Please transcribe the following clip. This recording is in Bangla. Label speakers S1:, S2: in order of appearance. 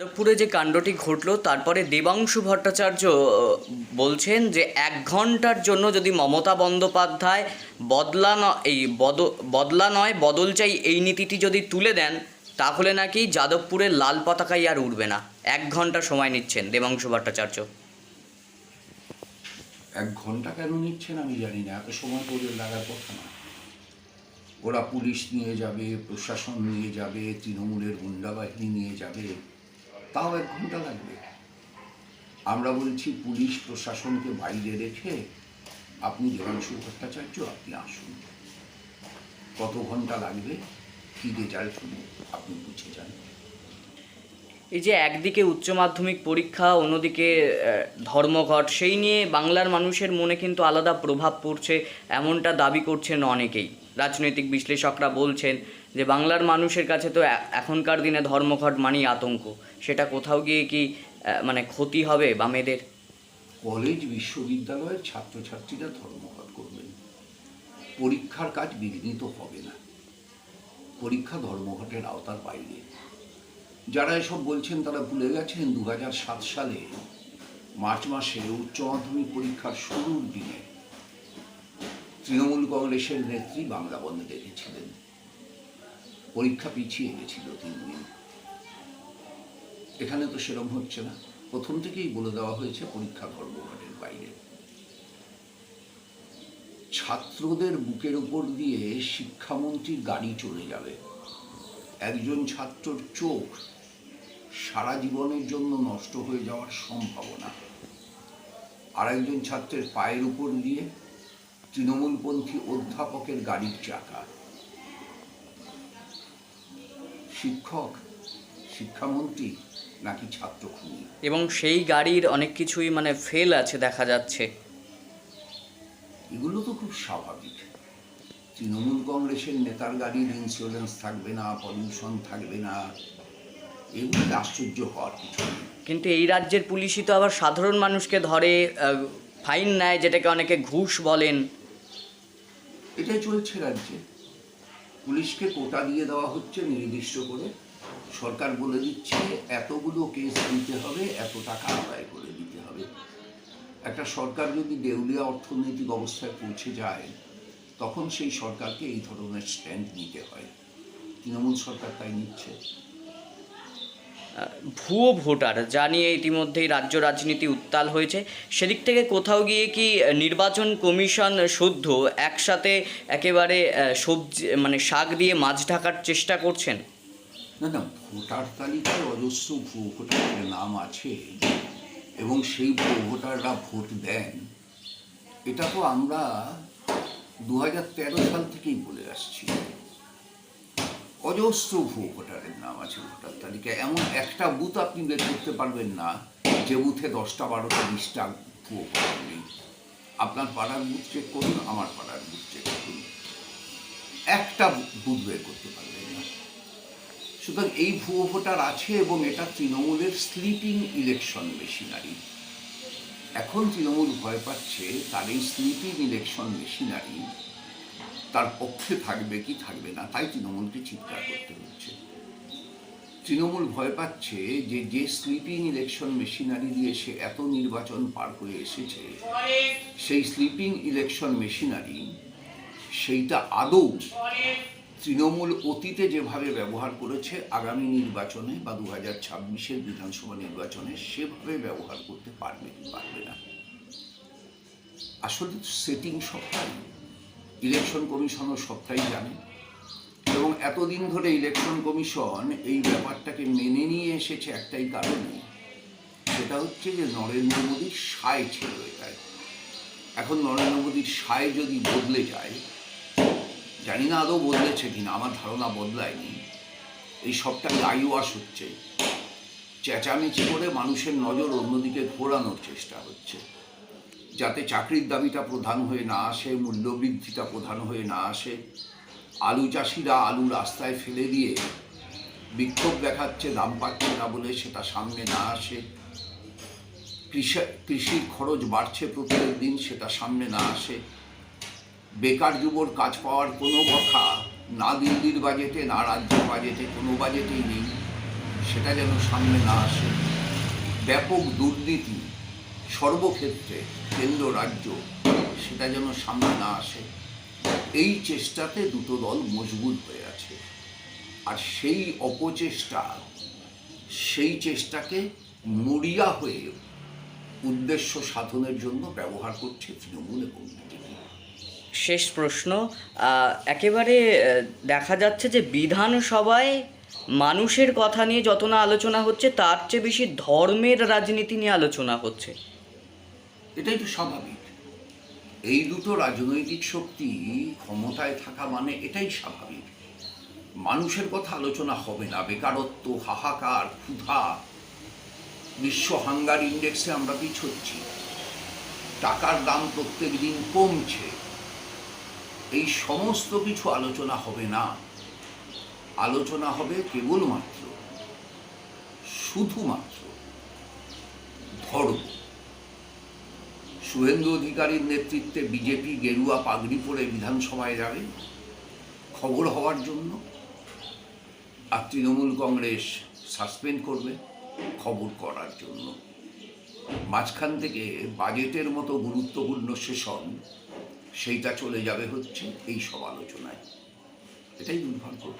S1: যাদবপুরে যে কাণ্ডটি ঘটলো, তারপরে দেবাংশু ভট্টাচার্য বলছেন যে এক ঘণ্টার জন্য যদি মমতা বন্দ্যোপাধ্যায় বদলা এই বদ, বদলা নয়, বদল চাই এই নীতিটি যদি তুলে দেন, তাহলে নাকি যাদবপুরের লাল পতাকাই আর উঠবে না। এক ঘণ্টা সময় নিচ্ছেন দেবাংশু ভট্টাচার্য।
S2: এক ঘণ্টা কেন নিচ্ছেন আমি জানি না, এত সময় করে লাগার কথা না। ওরা পুলিশ নিয়ে যাবে, প্রশাসন নিয়ে যাবে, তৃণমূলের গুন্ডা বাহিনী নিয়ে যাবে। তাও এক ঘণ্টা লাগবে। আমরা বলছি, পুলিশ প্রশাসনকে বাইরে রেখে আপনি দেবাংশু ভট্টাচার্য, আপনি আসুন। কত ঘণ্টা লাগবে? কী রেজাল্ট হবে আপনি বুঝে যান।
S1: এই যে একদিকে উচ্চ মাধ্যমিক পরীক্ষা, অন্যদিকে ধর্মঘট, সেই নিয়ে বাংলার মানুষের মনে কিন্তু আলাদা প্রভাব পড়ছে, এমনটা দাবি করছেন অনেকেই। রাজনৈতিক বিশ্লেষকরা বলছেন যে বাংলার মানুষের কাছে তো এখনকার দিনে ধর্মঘট মানেই আতঙ্ক। সেটা কোথাও গিয়ে কি মানে ক্ষতি হবে বামেদের
S2: কলেজ বিশ্ববিদ্যালয়ের ছাত্রছাত্রীরা ধর্মঘট করবেন। পরীক্ষার কাজ বিঘ্নিত হবে না। পরীক্ষা ধর্মঘটের আওতার বাইরে। যারা এসব বলছেন তারা ভুলে গেছেন দু সালে মার্চ মাসে উচ্চ মাধ্যমিক পরীক্ষার শুরুর দিনে তৃণমূল কংগ্রেসের নেত্রী বাংলা বন্ধে ডেকেছিলেন পরীক্ষা পিছিয়ে গেছিল তিন দিন এখানে তো সেরকম হচ্ছে না। প্রথম থেকেই বলে দেওয়া হয়েছে পরীক্ষা ধর্মঘটের বাইরে। ছাত্রদের বুকের উপর দিয়ে শিক্ষামন্ত্রীর গাড়ি চলে যাবে। একজন ছাত্রর চোখ সারা জীবনের জন্য নষ্ট হয়ে যাওয়ার সম্ভাবনা। আর একজন ছাত্রের পায়ের উপর দিয়ে তৃণমূলপন্থী অধ্যাপকের গাড়ির চাকা। শিক্ষক শিক্ষামন্ত্রী নাকি ছাত্র খুনি?
S1: এবং সেই গাড়ির অনেক কিছুই মানে ফেল আছে দেখা যাচ্ছে।
S2: এগুলো তো খুব স্বাভাবিক। তৃণমূল কংগ্রেসের নেতার গাড়ির ইন্স্যুরেন্স থাকবে না পলিউশন থাকবে না। এগুলো আশ্চর্য হওয়ার কিছু
S1: কিন্তু এই রাজ্যের পুলিশই তো আবার সাধারণ মানুষকে ধরে ফাইন নেয় যেটাকে অনেকে ঘুষ বলেন।
S2: এটাই চলছে রাজ্যে। পুলিশকে কোটা দিয়ে দেওয়া হচ্ছে নির্দিষ্ট করে। সরকার বলে দিচ্ছে, এতগুলো কেস দিতে হবে, এত টাকা আদায় করে দিতে হবে। একটা সরকার যদি দেউলিয়া অর্থনৈতিক অবস্থায় পৌঁছে যায়, তখন সেই সরকারকে এই ধরনের স্ট্যান্ড নিতে হয়। তৃণমূল সরকার তাই নিচ্ছে।
S1: ভুয়ো ভোটার যা নিয়ে ইতিমধ্যেই রাজ্য রাজনীতি উত্তাল হয়েছে। সেদিক থেকে কোথাও গিয়ে কি নির্বাচন কমিশন শুদ্ধ একসাথে একেবারে সবজি মানে শাক দিয়ে মাছ ঢাকার চেষ্টা করছেন?
S2: না না, ভোটার তালিকায় অজস্র ভুয়ো ভোটারের নাম আছে এবং সেই ভুয়ো ভোটাররা ভোট দেন। এটা তো আমরা দু হাজার তেরো সাল থেকেই বলে আসছি। অজস্র ভুয়ো ভোটারের নাম আছে ভোটার তালিকায়। এমন একটা বুথ আপনি বের করতে পারবেন না, যে বুথে দশটা, বারোটা, বিশটা ভুয়ো ভোটার নেই। আপনার পাড়ার বুথ চেক করুন, আমার পাড়ার বুথ চেক করুন। একটা বুথ বের করতে পারবেন না। সুতরাং এই ভুয়ো ভোটার আছে এবং এটা তৃণমূলের স্লিপিং ইলেকশন মেশিনারি এখন তৃণমূল ভয় পাচ্ছে তার এই স্লিপিং ইলেকশন মেশিনারি তার পক্ষে থাকবে কি থাকবে না, তাই তৃণমূলকে চিৎকার করতে হচ্ছে। তৃণমূল ভয় পাচ্ছে যে যে স্লিপিং ইলেকশন মেশিনারি দিয়ে সে এত নির্বাচন পার হয়ে এসেছে, সেই স্লিপিং ইলেকশন মেশিনারি সেইটা আদৌ তৃণমূল অতীতে যেভাবে ব্যবহার করেছে, আগামী নির্বাচনে বা দু হাজার ছাব্বিশের বিধানসভা নির্বাচনে সেভাবে ব্যবহার করতে পারবে কি পারবে না। আসলে সেটিং সবটাই। ইলেকশন কমিশনও সবটাই জানে। এবং এতদিন ধরে ইলেকশন কমিশন এই ব্যাপারটাকে মেনে নিয়ে এসেছে একটাই কারণে। সেটা হচ্ছে যে নরেন্দ্র মোদীর সায় ছিল এটায় এখন নরেন্দ্র মোদীর সায় যদি বদলে যায়, জানি না আদৌ বদলেছে কিনা, আমার ধারণা বদলায়নি। এই সবটাই আইওয়াশ হচ্ছে। চেঁচামেচি করে মানুষের নজর অন্যদিকে ঘোরানোর চেষ্টা হচ্ছে। যাতে চাকরির দাবিটা প্রধান হয়ে না আসে, মূল্যবৃদ্ধিটা প্রধান হয়ে না আসে, আলু চাষিরা আলু রাস্তায় ফেলে দিয়ে বিক্ষোভ দেখাচ্ছে দাম পাচ্ছে না বলে সেটা সামনে না আসে, কৃষি, কৃষির খরচ বাড়ছে প্রত্যেক দিন সেটা সামনে না আসে, বেকার যুবর কাজ পাওয়ার কোনো কথা না দিল্লির বাজেটে, না রাজ্যের বাজেটে, কোনো বাজেটেই নেই, সেটা যেন সামনে না আসে। ব্যাপক দুর্নীতি সর্বক্ষেত্রে কেন্দ্র, রাজ্য, সেটা যেন সামনে না আসে। এই চেষ্টাতে দুটো দল মজবুত হয়ে আছে। আর সেই অপচেষ্টা, সেই চেষ্টাকে মরিয়া হয়ে উদ্দেশ্য সাধনের জন্য ব্যবহার করছে তৃণমূল এবং
S1: শেষ প্রশ্ন একেবারে দেখা যাচ্ছে যে বিধানসভায় মানুষের কথা নিয়ে যত না আলোচনা হচ্ছে, তার চেয়ে বেশি ধর্মের রাজনীতি নিয়ে আলোচনা হচ্ছে।
S2: এটাই তো স্বাভাবিক। এই দুটো রাজনৈতিক শক্তি ক্ষমতায় থাকা মানে এটাই স্বাভাবিক। মানুষের কথা আলোচনা হবে না, বেকারত্ব, হাহাকার, ক্ষুধা। বিশ্ব হাঙ্গার ইন্ডেক্সে আমরা পিছোচ্ছি। টাকার দাম প্রত্যেক দিন কমছে। এই সমস্ত কিছু আলোচনা হবে না। আলোচনা হবে কেবলমাত্র, শুধুমাত্র ধর্ম। শুভেন্দু অধিকারীর নেতৃত্বে বিজেপি গেরুয়া পাগড়ি পরে বিধানসভায় যাবে? খবর হওয়ার জন্য? আর তৃণমূল কংগ্রেস সাসপেন্ড করবে? খবর করার জন্য। মাঝখান থেকে বাজেটের মতো গুরুত্বপূর্ণ সেশন সেইটা চলে যাবে হচ্ছে এই সমালোচনায়। এটাই দুর্ভাগ্য।